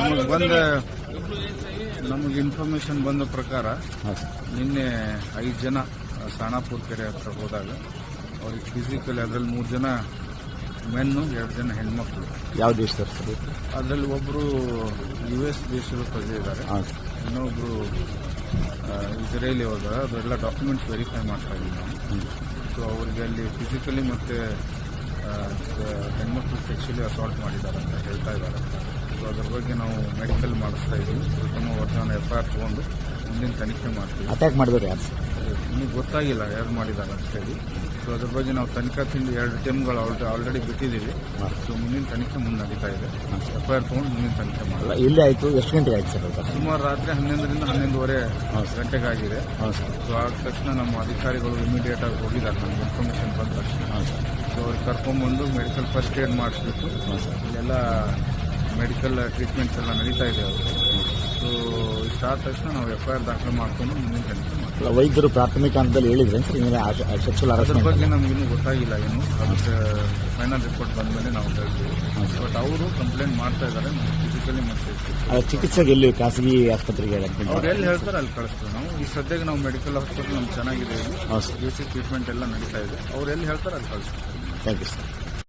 ನಮಗೆ ಬಂದ ನಮಗೆ ಇನ್ಫಾರ್ಮೇಶನ್ ಬಂದ ಪ್ರಕಾರ ನಿನ್ನೆ ಐದು ಜನ ಸಾಣಾಪುರ ಕೆರೆ ಹತ್ರ ಹೋದಾಗ ಅವ್ರಿಗೆ ಫಿಸಿಕಲಿ ಅದ್ರಲ್ಲಿ ಮೂರು ಜನ ಮೆನ್ನು ಎರಡು ಜನ ಹೆಣ್ಮಕ್ಳು. ಯಾವ ದೇಶ ಅದರಲ್ಲಿ ಒಬ್ಬರು ಯು ಎಸ್ ದೇಶದ ಪ್ರಜೆ ಇದ್ದಾರೆ. ಇನ್ನೊಬ್ರು ಇಸ್ರೇಲಿ ಹೋದಾಗ ಅದೆಲ್ಲ ಡಾಕ್ಯುಮೆಂಟ್ಸ್ ವೆರಿಫೈ ಮಾಡ್ತಾ ಇದ್ದೀವಿ ನಾವು ಸೊ ಅವರಿಗೆ ಅಲ್ಲಿ ಫಿಸಿಕಲಿ ಮತ್ತು ಹೆಣ್ಮಕ್ಳು ಸೆಕ್ಷಲಿ ಅಸಾಲ್ಟ್ ಮಾಡಿದ್ದಾರೆ ಅಂತ ಹೇಳ್ತಾ ಇದ್ದಾರೆ. ಬಗ್ಗೆ ನಾವು ಮೆಡಿಕಲ್ ಮಾಡಿಸ್ತಾ ಇದ್ದೀವಿ. ಪ್ರಥಮ ವರ್ಷನ ಎಫ್ ಐ ಆರ್ ತೊಗೊಂಡು ಮುಂದಿನ ತನಿಖೆ ಮಾಡ್ತೀವಿ. ಅಟ್ಯಾಕ್ ಮಾಡಿದ್ರು ಯಾರು? ನಿಮಗೆ ಇನ್ನೂ ಗೊತ್ತಾಗಿಲ್ಲ ಯಾರು ಮಾಡಿದ್ದಾರೆ ಅಂತ ಹೇಳಿ. ಸೊ ಅದ್ರ ಬಗ್ಗೆ ನಾವು ತನಿಖಾ ತಿಂಡಿ ಎರಡು ಟೀಮ್ಗಳು ಆಲ್ರೆಡಿ ಆಲ್ರೆಡಿ ಬಿಟ್ಟಿದ್ದೀವಿ. ಸೊ ಮುಂದಿನ ತನಿಖೆ ಮುಂದೆ ನಡೀತಾ ಇದೆ. ಎಫ್ ಐ ಆರ್ ತೊಗೊಂಡು ಮುಂದಿನ ತನಿಖೆ ಮಾಡಲ್ಲ ಇಲ್ಲೇ ಆಯಿತು. ಎಷ್ಟು ಗಂಟೆಗೆ ಆಯ್ತು ಸರ್ ಸುಮಾರು ರಾತ್ರಿ ಹನ್ನೊಂದರಿಂದ ಹನ್ನೊಂದುವರೆ ಗಂಟೆಗಾಗಿದೆ. ಸೊ ಆದ ತಕ್ಷಣ ನಮ್ಮ ಅಧಿಕಾರಿಗಳು ಇಮಿಡಿಯೇಟ್ ಆಗಿ ಹೋಗಿದ್ದಾರೆ. ನಮ್ಗೆ ಇನ್ಫಾರ್ಮೇಶನ್ ಬಂದ ತಕ್ಷಣ. ಸೊ ಅವ್ರಿಗೆ ಕರ್ಕೊಂಡ್ಬಂದು ಮೆಡಿಕಲ್ ಫಸ್ಟ್ ಏಡ್ ಮಾಡಿಸ್ಬಿಟ್ಟು ಇಲ್ಲೆಲ್ಲ ಮೆಡಿಕಲ್ ಟ್ರೀಟ್ಮೆಂಟ್ಸ್ ಎಲ್ಲ ನಡೀತಾ ಇದೆ ಅವರು ಸೊ ಇಷ್ಟಾದ ತಕ್ಷಣ ನಾವು ಎಫ್ ಐ ಆರ್ ದಾಖಲೆ ಮಾಡ್ಕೊಂಡು ಮುಂದಿನ ತನಿಖೆ ಮಾಡ್ತೀವಿ. ವೈದ್ಯರು ಪ್ರಾಥಮಿಕ ಹಂತದಲ್ಲಿ ಹೇಳಿದ್ರೆ ಸರ್? ಹಿಂಗೆ ಸೆಕ್ಸುವಲ್ ಅದ್ರ ಇನ್ನೂ ಬಗ್ಗೆ ನಮಗಿನ್ನೂ ಗೊತ್ತಾಗಿಲ್ಲ ಏನು. ಅದಕ್ಕೆ ಫೈನಲ್ ರಿಪೋರ್ಟ್ ಬಂದ ಮೇಲೆ ನಾವು ಹೇಳ್ತೀವಿ. ಬಟ್ ಅವರು ಕಂಪ್ಲೇಂಟ್ ಮಾಡ್ತಾ ಇದ್ದಾರೆ ಫಿಸಿಕಲಿ ಮತ್ತೆ ಚಿಕಿತ್ಸೆಗೆ ಎಲ್ಲಿ ಖಾಸಗಿ ಆಸ್ಪತ್ರೆಗೆ ಅವ್ರು ಎಲ್ಲಿ ಹೇಳ್ತಾರೆ ಅಲ್ಲಿ ಕಳಿಸ್ತೀವಿ ನಾವು ಈ ಸದ್ಯಕ್ಕೆ ನಾವು ಮೆಡಿಕಲ್ ಹಾಸ್ಪಿಟಲ್ ನಮ್ಗೆ ಚೆನ್ನಾಗಿದೆ. ಇಲ್ಲಿ ಬೇಸಿಕ್ ಟ್ರೀಟ್ಮೆಂಟ್ ಎಲ್ಲ ನಡೀತಾ ಇದೆ. ಅವ್ರು ಎಲ್ಲಿ ಹೇಳ್ತಾರೆ ಅಲ್ಲಿ ಕಳಿಸ್ತೀವಿ ಥ್ಯಾಂಕ್ ಯು ಸರ್